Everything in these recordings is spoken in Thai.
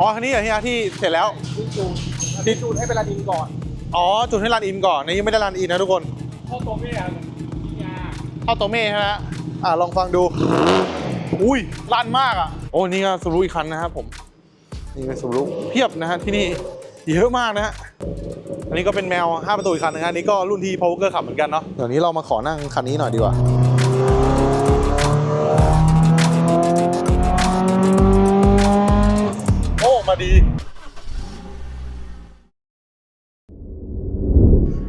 อ๋อคันนี้เหรอเฮียที่เสร็จแล้วเพิ่งจูนที่จูนให้เป็นลาดินก่อนอ๋อจุดให้รันอินก่อนนี่ยังไม่ได้รันอินนะทุกคนเข้าตัวไม่อะพี่ยาเข้าตัวเม่ใช่ไหมฮะอ่าลองฟังดู อุ้ยลั่นมากอะ โอ้นี่ก็สูรุอีกคันนะครับผม นี่เป็นสูรุเพียบนะฮะที่นี่เยอะมากนะฮะอันนี้ก็เป็นแมว 5 ประตูอีกคันนึงฮะอันนี้ก็รุ่นที่พาวเวอร์ขับเหมือนกันเนาะเดี๋ยวนี้เรามาขอนั่งคันนี้หน่อยดีกว่า ดี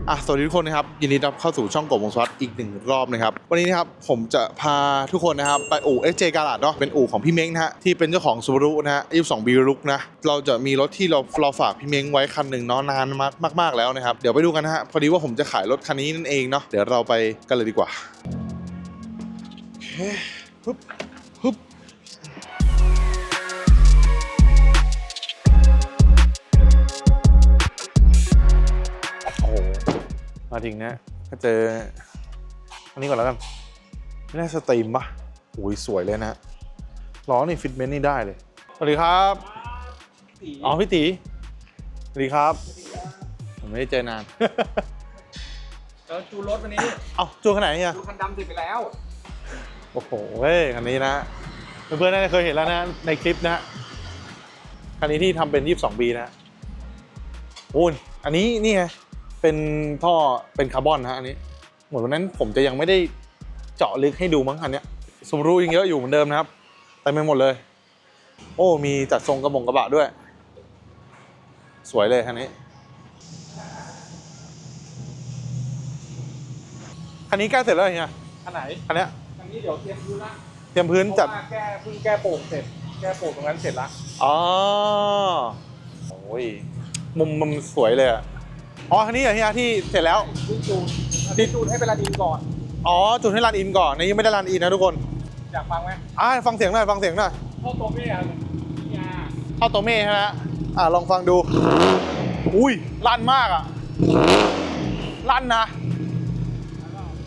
อะสวัสดีทุกคนนะครับยินดีต้อนรับเข้าสู่ช่องกบวงสวัสดอีกหนึ่งรอบนะครับ วันนี้นะครับผมจะพาทุกคนนะครับไปอู่ SJ กาลาดเนาะเป็นอู่ของพี่เม้งนะฮะที่เป็นเจ้าของซูบารุนะฮะ22บีรุกนะเราจะมีรถที่เราเราฝากพี่เม้งไว้คันหนึ่งเนาะนานมากมากแล้วนะครับ เดี๋ยวไปดูกันนะฮะพอดีว่าผมจะขายรถคันนี้นั่นเองเนาะเดี๋ยวเราไปกันเลยดีกว่าโอเคฮึบ มาถึงนะก็เจอ อันนี้ก่อนแล้วกันไม่ได้สตรีมปะโอ้ยสวยเลยนะล้อนี่ฟิตเมนต์นี่ได้เลย สวัสดีครับ อ๋อพี่ตีสวัสดีครับ ผมไม่ได้เจอนาน แล้วจูนรถวันนี้เอ้าจูนขนาดนี้อะจูนคันดำเสร็จไปแล้ว โอ้โหเว้ยคันนี้นะ เพื่อนๆน่าจะเคยเห็นแล้วนะ ในคลิปนะ คันนี้ที่ทำเป็น 22 ปีนะโอ้ยอันนี้นี่ไง เป็นท่อเป็นคาร์บอนนะฮะอันนี้เหมือนวันนั้นผมจะยังไม่ได้เจาะลึกให้ดูมั้งคันเนี้ยสมรูยังเยอะอยู่เหมือนเดิมนะครับเต็มไปหมดเลย โอ้มีจัดทรงกระบงกระบะด้วย สวยเลยคันนี้คันนี้ใกล้เสร็จแล้วเหรอเฮียคันไหนคันเนี้ยคันนี้เดี๋ยวเตรียมพื้นละเตรียมพื้นจัดเพราะว่าแก้เพิ่งแก้โป่งเสร็จ แก้โป่งตรงนั้นเสร็จละอ๋อโอ้ยมุมมุมสวยเลยอะ อ๋อคันนี้เหรอเฮียที่เสร็จแล้วเพิ่งจูนที่จูนให้เป็นลาดินก่อน อ๋อจุดให้รันอินก่อนนี่ยังไม่ได้รันอินนะทุกคนอยากฟังไหมอ่าฟังเสียงหน่อยฟังเสียงหน่อยเข้าตัวไม่อะพี่ยาเข้าตัวเม่ใช่ไหมฮะอ่าลองฟังดู อุ้ยลั่นมากอะลั่นนะ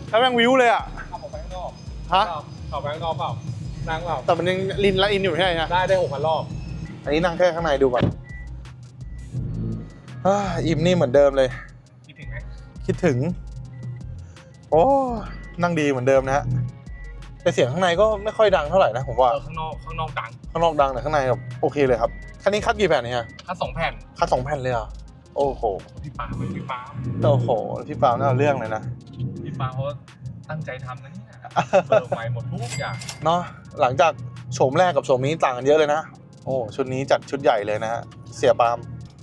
แล้วแม่งวิวเลยอะขับออกไปข้างนอกฮะขับไปข้างนอกเปล่านั่งเปล่าแต่มันยังลินรันอินอยู่ใช่ไหมฮะได้ได้หกพันรอบ อันนี้นั่งแค่ข้างในดูก่อน อ่าอิ่มนี่เหมือนเดิมเลย คิดถึงไหมคิดถึง โอ้นั่งดีเหมือนเดิมนะฮะแต่เสียงข้างในก็ไม่ค่อยดังเท่าไหร่นะผมว่าเออข้างนอกข้างนอกดังข้างนอกดังแต่ข้างในแบบโอเคเลยครับคันนี้คัดกี่แผ่นเนี่ยคัดสองแผ่นคัดสองแผ่นเลยเหรอะโอ้โหพี่ปาล์มพี่ปาล์มโอ้โหพี่ปาล์มน่าเอาเรื่องเลยนะพี่ปาล์มเขาตั้งใจทำนะเนี่ยเปิดใหม่หมดทุกอย่างเนาะหลังจากโฉมแรกกับโฉมนี้ต่างกันเยอะเลยนะโอ้ชุดนี้จัดชุดใหญ่เลยนะฮะเสียปาล์ม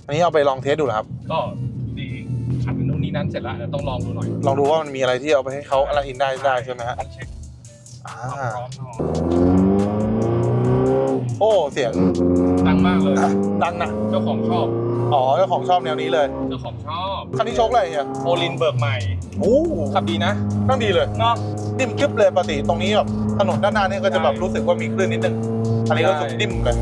อันนี้เอาไปลองเทสดูเหรอครับ ก็ดีขัดเป็นนู่นนี่นั่นเสร็จแล้วเดี๋ยวต้องลองดูหน่อยลองดูว่ามันมีอะไรที่เอาไปให้เขาอะไรอินได้ได้ใช่ไหมฮะต้องเช็คอ่าความพร้อมก่อนโอ้เสียงดังมากเลย ดังนะเจ้าของชอบ อ๋อเจ้าของชอบแนวนี้เลยเจ้าของชอบคันนี้โชคอะไรเนี่ยโอลินเบิกใหม่โอ้ขับดีนะนั่งดีเลยเนาะนิ่มกึบเลยปกติตรงนี้แบบถนนด้านหน้านี่ก็จะแบบใช่รู้สึกว่ามีคลื่นนิดนึงอันนี้ก็รู้สึกใช่นิ่มเลย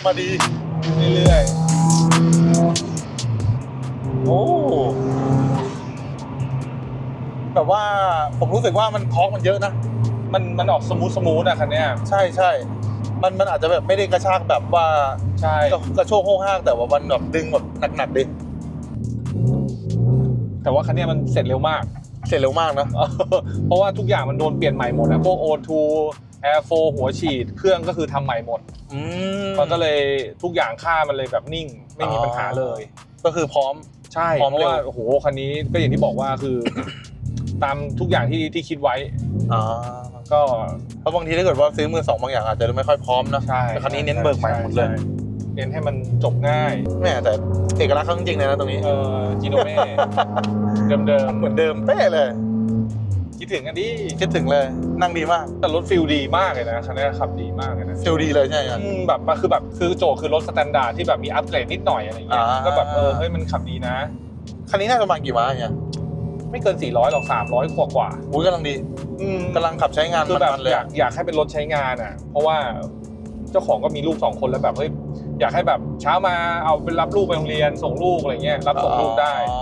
โอ้มาดี เรื่อยโอ้ แบบว่าผมรู้สึกว่ามันท้องมันเยอะนะๆมันมันออกสมูทสมูทอะคันเนี้ยใช่ใช่มันมันอาจจะแบบไม่ได้กระชากแบบว่าใช่กระโชกโห้ห้างแต่ว่ามันแบบดึงแบบหนักๆดิแต่ว่าคันเนี้ยมันเสร็จเร็วมาก เสร็จเร็วมากนะเพราะว่าทุกอย่างมันโดนเปลี่ยนใหม่หมดนะพวก O2 Air 4หัวฉีดเครื่องก็คือทำใหม่หมดอืมมันก็เลยทุกอย่างค่ามันเลยแบบนิ่งไม่มีปัญหาเลย ก็คือพร้อม ใช่พร้อมเพราะว่าเร็วโอ้โหคันนี้ก็อย่างที่บอกว่าคือ ตามทุกอย่างที่ที่คิดไว้อ่าก็เพราะบางทีถ้าเกิดว่าซื้อมือสองบางอย่างอาจจะไม่ค่อยพร้อมนะ ใช่แต่คันนี้เน้นเบิกใหม่หมดเลย ใช่เน้นให้มันจบง่ายแม่แต่เอกลักษณ์เขาจริงๆเลยนะตรงนี้ เออจิโนเม่ เดิมเหมือนเดิมเป๊ะเลย ๆ คิดถึงกันดิคิดถึงเลย นั่งดีมาก แต่รถฟิลดีมากเลยนะคันนี้ขับดีมากเลยนะฟิลดีเลยใช่ไหมอืมแบบมันคือแบบคือโจทย์คือรถสแตนดาร์ดที่แบบมีอัปเกรดนิดหน่อยอะไรอย่างเงี้ยอ่า ก็แบบเออเฮ้ยมันขับดีนะ คันนี้น่าจะประมาณกี่ม้าเนี่ยไม่เกิน 400หรอก300กว่ากว่าอุ้ยกำลังดีๆอืมกำลังขับใช้งานคือแบบมันๆเลยอยากอยากให้เป็นรถใช้งานอะ เพราะว่าเจ้าของก็มีลูกสองคนแล้วแบบเฮ้ยอยากให้แบบเช้ามาเอาไปรับลูกไปโรงเรียนส่งลูกอะไรเงี้ยรับส่งลูกได้ อ๋อ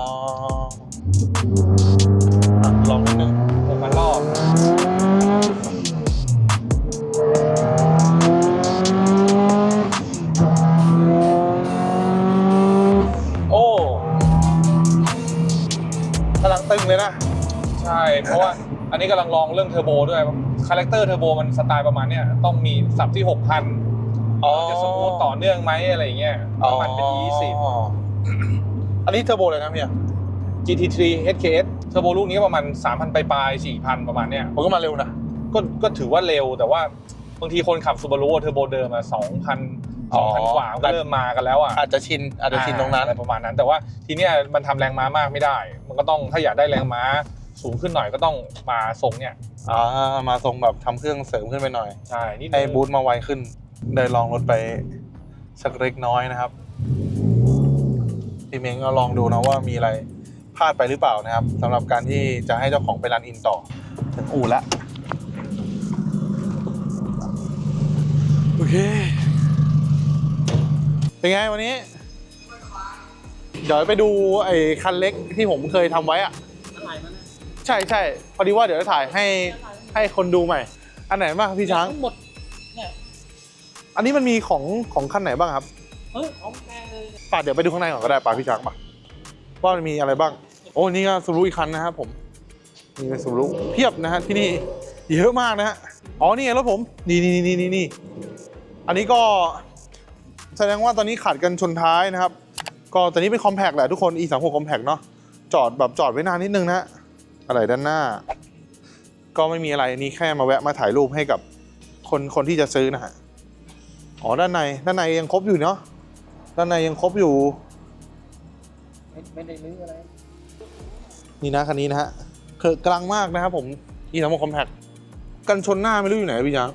อะลองนิดนึง นี้กำลังลองเรื่องเทอร์โบด้วยคาแรคเตอร์เทอร์โบมันสไตล์ประมาณเนี้ยต้องมีสับที่6,000อ๋อจะสมูทต่อเนื่องไหมอะไรอย่างเงี้ยน้ำมันเป็น E10 อันนี้เทอร์โบเลยนะพี่ GT3 HKS เทอร์โบลูกนี้ประมาณ3,000ปลายๆ4,000 ประมาณเนี้ยผมก็มาเร็วนะก็ก็ถือว่าเร็วแต่ว่าบางทีคนขับ Subaru เทอร์โบเดิมอะ2,000อ๋อ2,000กว่าก็เริ่มมากันแล้วอะอาจจะชินอาจจะชินตรงนั้นอะไรประมาณนั้น แต่ว่าทีเนี้ยมันทำแรงม้ามากไม่ได้ มันก็ต้องถ้าอยากได้แรงม้า สูงขึ้นหน่อยก็ต้องมาทรงเนี่ยอ่ามาทรงแบบทำเครื่องเสริมขึ้นไปหน่อยใช่นิดนึงให้บูทมาไวขึ้นได้ลองรถไปสักเล็กน้อยนะครับพี่เม้งก็ลองดูนะว่ามีอะไรพลาดไปหรือเปล่านะครับสำหรับการที่จะให้เจ้าของไปรันอินต่อถึงอู่ละโอเค เป็นไงวันนี้ เดี๋ยวไปดูไอ้คันเล็กที่ผมเคยทำไว้อะอะไรมันนะ ใช่ใช่พอดีว่าเดี๋ยวจะถ่ายให้ให้คนดูใหม่ อันไหนบ้างครับพี่ช้าง หมดเนี่ยอันนี้มันมีของของคันไหนบ้างครับเฮ้ยของแกเลยป่าเดี๋ยวไปดูข้างในก่อนก็ได้ป่าพี่ช้างป่ะว่ามันมีอะไรบ้าง โอ้นี่ก็ซูรุอีกคันนะครับผมนี่เป็นซูรุเพียบนะฮะที่นี่เยอะมากนะฮะอ๋อนี่ไงรถผมนี่นี่นี่นี่นี่อันนี้ก็แสดงว่าตอนนี้ขาดกันชนท้ายนะครับ ก็ตอนนี้เป็นคอมแพกแหละทุกคน e 3 6คอมแพกเนาะจอดแบบจอดไว้นานนิดนึงนะฮะ อะไรด้านหน้า ก็ไม่มีอะไรนี่แค่มาแวะมาถ่ายรูปให้กับคนคนที่จะซื้อนะฮะอ๋อด้านในด้านในยังครบอยู่เนาะด้านในยังครบอยู่ ไม่ไม่ได้รื้ออะไร นี่นะคันนี้นะฮะคือกลางมากนะครับผม e 3 6คอมแพกกันชนหน้าไม่รู้อยู่ไหนพี่ช้าง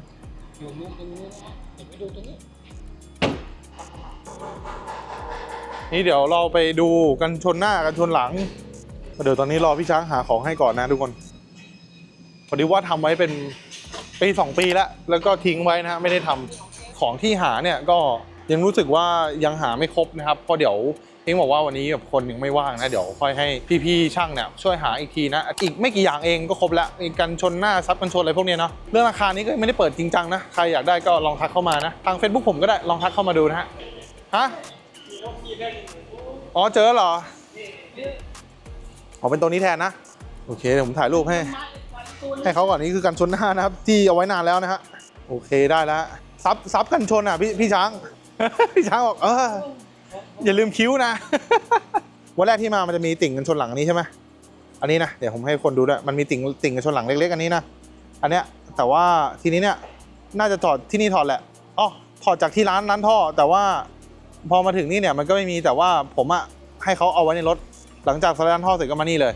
อยู่นู่นตรงนี้นะเดี๋ยวไปดูตรงนี้ นี่เดี๋ยวเราไปดูกันชนหน้ากันชนหลัง เดี๋ยวตอนนี้รอพี่ช้างหาของให้ก่อนนะทุกคนพอดีว่าทำไว้เป็นปีสองปีแล้ว แล้วก็ทิ้งไว้นะฮะไม่ได้ทำของที่หาเนี่ยก็ยังรู้สึกว่ายังหาไม่ครบนะครับเพราะเดี๋ยวเองบอกว่าวันนี้แบบคนยังไม่ว่างนะเดี๋ยวค่อยให้พี่ๆช่างเนี่ยช่วยหาอีกทีนะอีกไม่กี่อย่างเองก็ครบแล้วมีกันชนหน้าซับกันชนอะไรพวกเนี้ยเนาะเรื่องราคานี้ก็ไม่ได้เปิดจริงจังนะใครอยากได้ก็ลองทักเข้ามานะทาง Facebook ผมก็ได้ลองทักเข้ามาดูนะฮะฮะอ๋อเจอเหรอ อ๋อเป็นตัวนี้แทนนะ โอเคเดี๋ยวผมถ่ายรูปให้ ให้เขาก่อนนี่คือกันชนหน้านะครับที่เอาไว้นานแล้วนะฮะโอเคได้แล้วซับซับกันชนอะพี่พี่ช้าง พี่ช้างบอกเอออย่าลืมคิ้วนะ วันแรกที่มามันจะมีติ่งกันชนหลังอันนี้ใช่ไหมอันนี้นะเดี๋ยวผมให้คนดูด้วยมันมีติ่งติ่งกันชนหลังเล็กๆอันนี้นะอันเนี้ยแต่ว่าทีนี้เนี่ยน่าจะถอดที่นี่ถอดแหละอ๋อถอดจากที่ร้านร้านท่อ แต่ว่าพอมาถึงนี่เนี่ยมันก็ไม่มีแต่ว่าผมอะให้เขาเอาไว้ในรถ หลังจากสไลด์ร้านท่อเสร็จก็มานี่เลย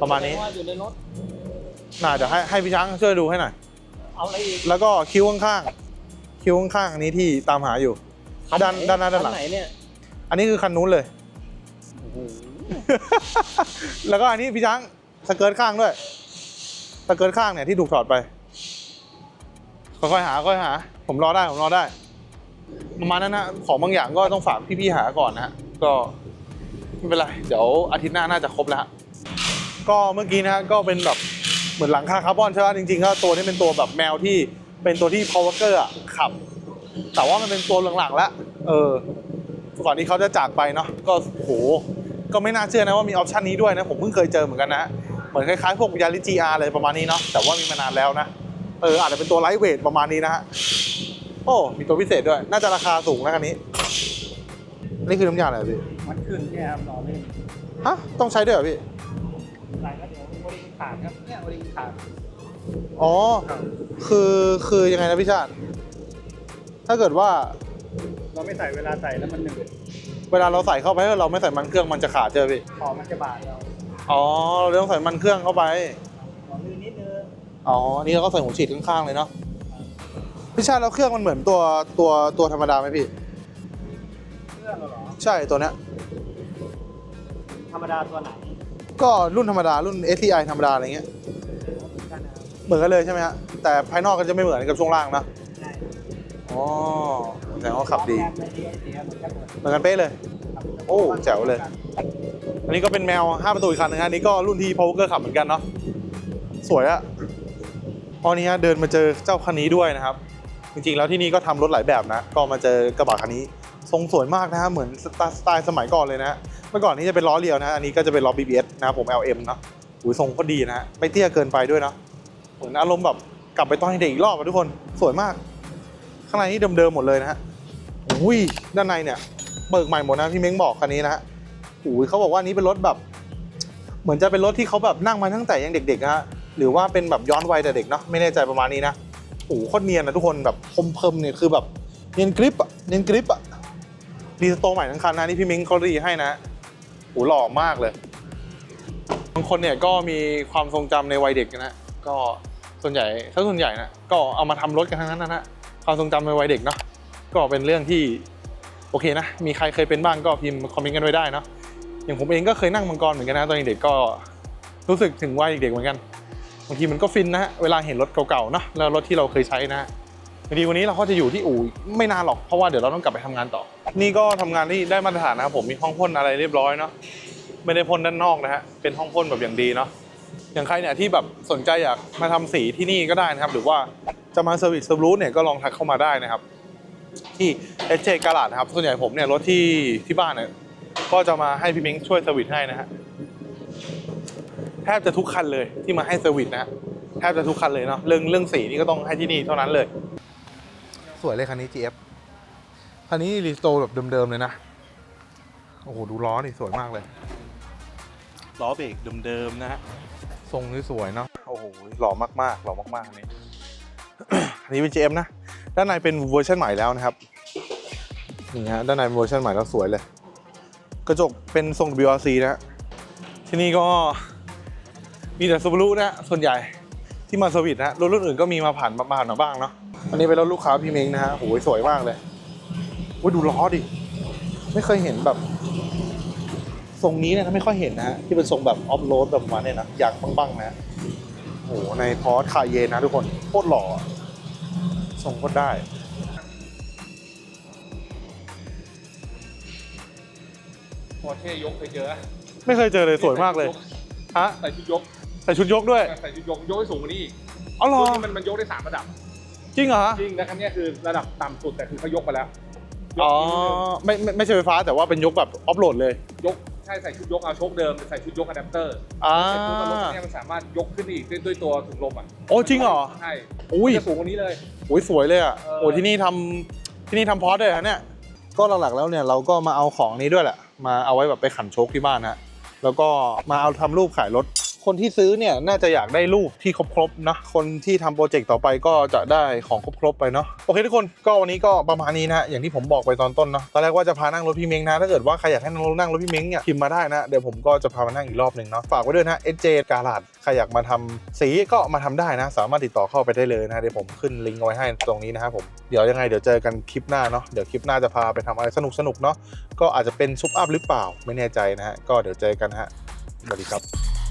ประมาณนี้ ว่าอยู่ในรถ น่าจะให้ให้พี่ช้างช่วยดูให้หน่อย เอาอะไรอีกแล้วก็คิ้วข้างๆ คิ้วข้างๆอันนี้ที่ตามหาอยู่ด้านด้านหน้าด้านหลัง คัไหนเนี่ยอันนี้คือคันนู้นเลย โอ้โหแล้วก็อันนี้พี่ช้างสเกิร์ตข้างด้วย สเกิร์ตข้างเนี่ยที่ถูกถอดไป ค่อยๆหาค่อยๆหา ผมรอได้ผมรอได้ ประมาณนั้นนะของบางอย่างก็ต้องฝากพี่ๆหาก่อนนะฮะ ก็ ไม่เป็นไร เดี๋ยวอาทิตย์หน้าน่าจะครบแล้ว ก็เมื่อกี้นะฮะก็เป็นแบบเหมือนหลังคาคาร์บอนใช่ไหมจริงๆก็ตัวนี้เป็นตัวแบบแมวที่เป็นตัวที่ power walker อะขับ แต่ว่ามันเป็นตัวหลังๆแล้วเออก่อนที่เขาจะจากไปเนาะก็โหก็ไม่น่าเชื่อนะว่ามีออปชันนี้ด้วยนะผมเพิ่งเคยเจอเหมือนกันนะเหมือนคล้ายๆพวกยาริจีอาร์อะไรประมาณนี้เนาะแต่ว่ามีมานานแล้วนะเอออาจจะเป็นตัวไลท์เวทประมาณนี้นะฮะโอ้มีตัวพิเศษด้วย น่าจะราคาสูงนะคันนี้ นี่คือน้ำยาอะไรพี่ มันขึ้นแค่ครับรอเล่นฮะต้องใช้ด้วยเหรอพี่อะไรก็เดี๋ยวโอลิงขาดครับเนี่ยโอลิงขาดอ๋อคือคือยังไงนะพี่ชาติ ถ้าเกิดว่าเราไม่ใส่เวลาใส่แล้วมันหนืดเวลาเราใส่เข้าไปแล้วเราไม่ใส่มันเครื่องมันจะขาดเจอพี่คอมันจะบาดเราอ๋อเราเลยต้องใส่มันเครื่องเข้าไปขอลื่นนิดนึงอ๋อนี่เราก็ใส่หัวฉีดข้างๆเลยเนาะพี่ชาติแล้วเครื่องมันเหมือนตัวตัวตัวธรรมดาไหมพี่ เครื่องเหรอ ใช่ตัวเนี้ย ธรรมดาตัวไหนก็รุ่นธรรมดารุ่น STI ธรรมดาอะไรเงี้ยเหมือนกันนะครับเหมือนกันเลยใช่ไหมฮะแต่ภายนอกก็จะไม่เหมือนกับช่วงล่างนะใช่อ๋อแสดงว่าขับดีแอมใน DSD เหมือนกันหมดเหมือนกันเป๊ะเลยครับโอ้แจ๋วเลย อันนี้ก็เป็นแมว 5 ประตูอีกคันนึงฮะอันนี้ก็รุ่นที่ Power Walker ขับเหมือนกันเนาะสวยอะตอนนี้ฮะเดินมาเจอเจ้าคันนี้ด้วยนะครับ จริงๆแล้วที่นี่ก็ทำรถหลายแบบนะ ก็มาเจอกระบะคันนี้ ทรงสวยมากนะฮะเหมือนสไตล์สมัยก่อนเลยนะเมื่อก่อนนี้จะเป็นล้อเรียวนะอันนี้ก็จะเป็นล้อ BBS นะครับผม LM เนาะอุ้ยทรงก็ดีนะฮะไม่เตี้ยเกินไปด้วยเนาะเหมือนอารมณ์แบบกลับไปตอนเด็กอีกรอบอะทุกคนสวยมาก ข้างในนี่เดิมๆหมดเลยนะฮะอุ้ยด้านในเนี่ยเบิกใหม่หมดนะพี่เม้งบอกคันนี้นะฮะอุ้ยเขาบอกว่าอันนี้เป็นรถแบบ เหมือนจะเป็นรถที่เขาแบบนั่งมาตั้งแต่ยังเด็กๆนะฮะหรือว่าเป็นแบบย้อนวัยแต่เด็กเนาะไม่แน่ใจประมาณนี้นะโอ้โหโคตรเนียนนะทุกคนแบบคมเพิ่มเนี่ยคือแบบเนียนกริปอะเนียนกริปอะ รีสโตใหม่ทั้งคันนะนี่พี่เม้งเขารีให้นะโอ้หล่อมากเลยบางคนเนี่ยก็มีความทรงจำในวัยเด็กนะก็ส่วนใหญ่ถ้าส่วนใหญ่นะก็เอามาทำรถกันทั้งนั้นนะฮะความทรงจำในวัยเด็กเนาะก็เป็นเรื่องที่โอเคนะมีใครเคยเป็นบ้างก็พิมพ์คอมเมนต์กันไว้ได้เนาะอย่างผมเองก็เคยนั่งมังกรเหมือนกันนะตอนเด็กก็รู้สึกถึงวัยเด็กเหมือนกันบางทีมันก็ฟินนะฮะเวลาเห็นรถเก่าๆเนาะแล้วรถที่เราเคยใช้นะฮะดีวันนี้เราก็จะอยู่ที่อู่ไม่นานหรอกเพราะว่าเดี๋ยวเราต้องกลับไปทำงานต่อ นี่ก็ทำงานที่ได้มาตรฐานนะครับผมมีห้องพ่นอะไรเรียบร้อยเนาะไม่ได้พ่นด้านนอกนะฮะเป็นห้องพ่นแบบอย่างดีเนาะอย่างใครเนี่ยที่แบบสนใจอยากมาทำสีที่นี่ก็ได้นะครับ หรือว่าจะมาเซอร์วิสเซอร์รูทเนี่ยก็ลองทักเข้ามาได้นะครับ ที่เอเจกาลาดนะครับส่วนใหญ่ผมเนี่ยรถที่ที่บ้านเนี่ยก็จะมาให้พี่เม้งช่วยเซอร์วิสให้นะฮะแทบจะทุกคันเลยที่มาให้เซอร์วิสนะฮะแทบจะทุกคันเลยเนาะเรื่องเรื่องสีนี่ก็ต้องให้ที่นี่เท่านั้นเลย สวยเลยคันนี้ GF คันนี้รีสโตร์แบบเดิมๆเลยนะ โอ้โห ดูล้อนี่สวยมากเลย ล้อเบรกเดิมๆนะฮะ ทรงนี่สวยเนาะ โอ้โห หล่อมากๆ หล่อมากๆอันนี้อันนี้เป็น GM นะ ด้านในเป็นเวอร์ชันใหม่แล้วนะครับ นี่ฮะ ด้านในเป็นเวอร์ชันใหม่แล้วสวยเลย กระจกเป็นทรง WRC นะฮะที่นี่ก็มีแต่ซูบารุนะฮะส่วนใหญ่ที่มาสวิตนะฮะรถรุ่นอื่นก็มีมาผ่านมาผ่านมาบ้างเนาะ อันนี้เป็นรถลูกค้าพี่เม้งนะฮะโอ้โหสวยมากเลย โอ้ยดูล้อดิ ไม่เคยเห็นแบบ ทรงนี้เนยนะไม่ค่อยเห็นนะฮะที่เป็นทรงแบบออฟโรดแบบประมาณเนี้ยนะยางบ้างๆนะโอ้โหในพอร์ตคาเยนนะทุกคนโคตรหล่ออะทรงโคตรได้พอเท่ยกเคยเจอไม่เคยเจอเลยสวยมากเลยฮะใส่ชุดยกใส่ชุดยกด้วยใส่ชุดยกยกให้สูงกว่านี้อีกอ๋อเหรอรุ่นนี้มันมันยกได้สามระดับ จริงเหรอจริงนะคันนี้คือระดับต่ำสุดแต่คือเขายกมาแล้ว ยกอ๋อนิ้วนึงไม่ไม่ไม่ใช่ไฟฟ้าแต่ว่าเป็นยกแบบออฟโหลดเลยยกใช่ใส่ชุดยกเอาโชคเดิมแต่ใส่ชุดยกอะแดปเตอร์อ่า เสร็จปุ๊บแล้วรถเนี่ยมันสามารถยกขึ้นอีกด้วยด้วยตัวถุงลมอะโอ้จริงเหรอ ใช่อุ้ย จะสูงกว่านี้เลย โอ้ยสวยเลยอะ เออ โอ้ยที่นี่ทำที่นี่ทำพอร์ตด้วยฮะเนี่ย ก็หลักๆแล้วเนี่ยเราก็มาเอาของนี้ด้วยแหละ มาเอาไว้แบบไปขันโชคที่บ้านฮะ แล้วก็มาเอาทำรูปขายรถ คนที่ซื้อเนี่ยน่าจะอยากได้รูปที่ครบๆนะคนที่ทำโปรเจกต์ต่อไปก็จะได้ของครบๆไปเนาะโอเคทุกคนก็วันนี้ก็ประมาณนี้นะอย่างที่ผมบอกไปตอนต้นเนาะตอนแรกว่าจะพานั่งรถพี่เม้งนะถ้าเกิดว่าใครอยากให้นั่งรถนั่งรถพี่เม้งเนี่ยพิมพ์มาได้นะเดี๋ยวผมก็จะพามานั่งอีกรอบหนึ่งเนาะฝากไว้ด้วยนะ SJ กาลาดใครอยากมาทำสีก็มาทำได้นะ สามารถติดต่อเข้าไปได้เลยนะเดี๋ยวผมขึ้นลิงก์เอาไว้ให้ตรงนี้นะครับผมเดี๋ยวยังไงเดี๋ยวเจอกันคลิปหน้าเนาะเดี๋ยวคลิปหน้าจะพาไปทำอะไรสนุกๆเนาะก็อาจจะเป็นซุปอัพหรือเปล่าไม่แน่ใจนะฮะก็เดี๋ยวเจอกันฮะสวัสดีครับ